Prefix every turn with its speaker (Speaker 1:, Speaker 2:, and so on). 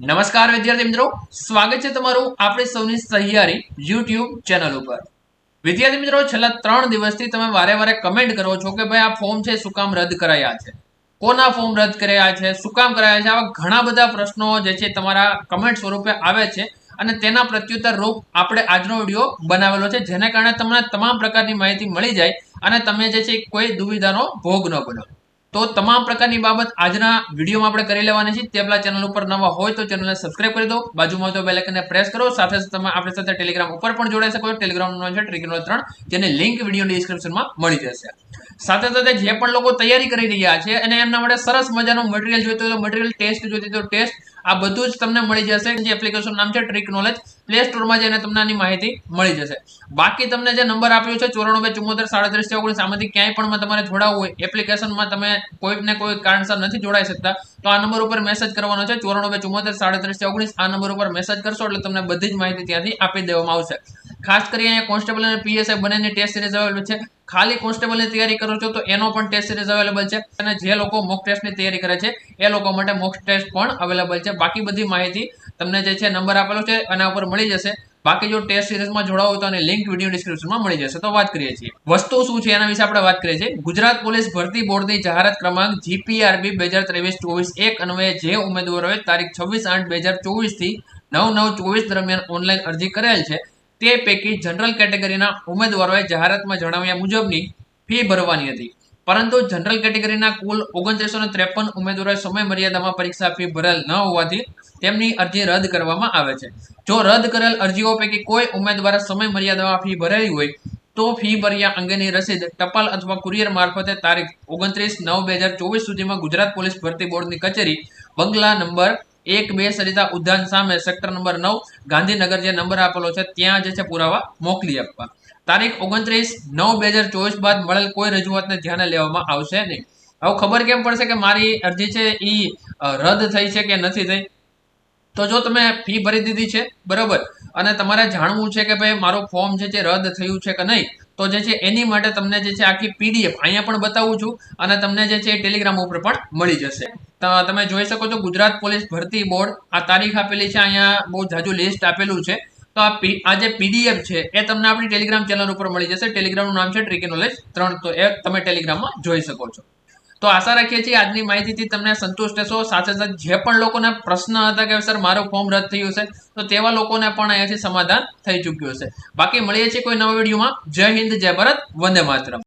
Speaker 1: નમસ્કાર વિદ્યાર્થી મિત્રો. સ્વાગત છે તમારું આપણી સૌની સહિયારી યુટ્યુબ ચેનલ ઉપર. વિદ્યાર્થી મિત્રો, છેલ્લા ત્રણ દિવસથી તમે વારે વારે કમેન્ટ કરો છો કે ભાઈ આ ફોર્મ છે, શું કામ રદ કરાયા છે? કોના ફોર્મ રદ કર્યા છે? શું કામ કરાયા છે? આવા ઘણા બધા પ્રશ્નો જે છે તમારા કમેન્ટ સ્વરૂપે આવે છે અને તેના પ્રત્યુત્તર રૂપ આપણે આજનો વીડિયો બનાવેલો છે, જેને કારણે તમને તમામ પ્રકારની માહિતી મળી જાય અને તમે જે છે કોઈ દુવિધાનો ભોગ ન બનો. તો તમામ પ્રકારની બાબત આજના વિડીયોમાં આપણે કરી લેવાની છે. તે પહેલા ચેનલ ઉપર નવા હોય તો ચેનલને સબસ્ક્રાઇબ કરી દો. બાજુમાં તો બેલેકને પ્રેસ કરો. સાથે સાથે તમે આપણી સાથે ટેલિગ્રામ ઉપર પણ જોડાઈ શકો છો. ટેલિગ્રામનો છે ટ્રિગ્નોલ ત્રણ. જેની લિંક વિડીયોની ડિસ્ક્રિપ્શનમાં મળી જશે. સાથે સાથે જે પણ લોકો તૈયારી કરી રહ્યા છે અને એમના માટે સરસ મજાનું મટીરિયલ જોઈતો હોય તો મટીરિયલ ટેસ્ટ જોઈતી તો ટેસ્ટ આ બધું જ તમને મળી જશે. જે એપ્લિકેશન નામ છે ટ્રીક નોલેજ પ્લે સ્ટોરમાં જઈને તમને આની માહિતી મળી જશે. બાકી તમને જે નંબર આપ્યો છે ચોરાણું ચુમ્મોતેર, સાડત્રીસ ઓગણીસ આમાંથી ક્યાંય પણ તમારે જોડાવવું હોય એપ્લિકેશનમાં તમે કોઈક ને કોઈ કારણસર નથી જોડાઈ શકતા, તો આ નંબર ઉપર મેસેજ કરવાનો છે ચોરાણું ચુમ્મોતેર, સાડત્રીસ ઓગણીસ આ નંબર ઉપર મેસેજ કરશો એટલે તમને બધી જ માહિતી ત્યાંથી આપી દેવામાં આવશે. ખાસ કરી અહીંયા કોન્સ્ટેબલ અને પીએસઆઈ બંનેની ટેસ્ટ સિરીઝ અવેલેબલ છે. ખાલી કોન્સ્ટેબલની તૈયારી કરો છો તો એનો પણ ટેસ્ટ સિરીઝ અવેલેબલ છે અને જે લોકો મોક ટેસ્ટની તૈયારી કરે છે, એ લોકો માટે મોક ટેસ્ટ પણ અવેલેબલ છે. બાકી બધી માહિતી તમને જે છે નંબર આપેલો છે, એના ઉપર મળી જશે. બાકી જો ટેસ્ટ સિરીઝમાં જોડાવો તો અને લિંક વીડિયો ડિસ્ક્રિપ્શનમાં મળી જશે. તો વાત કરીએ છીએ. વસ્તુ શું છે એના વિશે આપણે વાત કરીએ છીએ. ગુજરાત પોલીસ ભરતી બોર્ડની જાહેરાત ક્રમાંક જીપીઆરબી બે હજાર ત્રેવીસ ચોવીસ એક અન્વયે જે ઉમેદવારોએ તારીખ છવ્વીસ આઠ બે હજાર ચોવીસથી નવ નવ ચોવીસ દરમિયાન ઓનલાઈન અરજી કરેલ છે તે પૈકી જનરલ કેટેગરીના ઉમેદવારોએ જાહેરાતમાં જણાવ્યા મુજબની ફી ભરવાની હતી. પરંતુ જનરલ કેટેગરીના કુલ ઓગણત્રીસો ને ત્રેપન ઉમેદવારોએ સમય મર્યાદામાં પરીક્ષા ફી ભરેલ ન હોવાથી તેમની અરજી રદ કરવામાં આવે છે. જો રદ કરેલ અરજીઓ પૈકી કોઈ ઉમેદવારે સમય મર્યાદામાં ફી ભરેલી હોય, તો ફી ભર્યા અંગેની રસીદ ટપાલ અથવા કુરિયર મારફતે તારીખ ઓગણત્રીસ નવ બે હજાર ચોવીસ સુધીમાં ગુજરાત પોલીસ ભરતી બોર્ડની કચેરી બંગલા નંબર એક, બે સરિતા ઉદ્યાન સામે સેક્ટર નંબર નવ, ગાંધીનગર જે નંબર આપેલો છે, ત્યાં જે છે પુરાવા મોકલી આપવા. તારીખ ઓગણત્રીસ નવ બે હજાર ચોવીસ બાદ મળેલ કોઈ રજૂઆતને ધ્યાને લેવામાં આવશે નહીં. હવે ખબર કેમ પડશે કે મારી અરજી છે એ રદ થઈ છે કે નથી થઈ? તો જો તમે ફી ભરી દીધી છે, બરોબર? અને તમારે જાણવું છે કે ભાઈ મારું ફોર્મ છે જે રદ થયું છે કે નહીં? તો જે છે એની માટે તમને જે છે આખી પીડીએફ અહીંયા પણ બતાવું છું અને તમને જે છે ટેલિગ્રામ ઉપર પણ મળી જશે. તમે જોઈ શકો છો ગુજરાત પોલીસ ભરતી બોર્ડ આ તારીખ આપેલી છે, અહીંયા બહુ જાજુ લિસ્ટ આપેલું છે. તો આ જે પીડીએફ છે, એ તમને આપણી ટેલિગ્રામ ચેનલ ઉપર મળી જશે. ટેલિગ્રામનું નામ છે ટ્રિકી નોલેજ ત્રણ, તો એ તમે ટેલિગ્રામમાં જોઈ શકો છો. તો આશા રાખીએ છીએ આજની માહિતીથી તમને સંતુષ્ટ થશો સાથે સાથે જે પણ લોકોને પ્રશ્ન હતા કે સર મારું ફોર્મ રદ થયું છે, તો તેવા લોકોને પણ અહીંયાથી સમાધાન થઈ ચૂક્યું હશે. બાકી મળીએ છીએ કોઈ નવા વિડીયોમાં. જય હિન્દ, જય ભારત, વંદે માતરમ.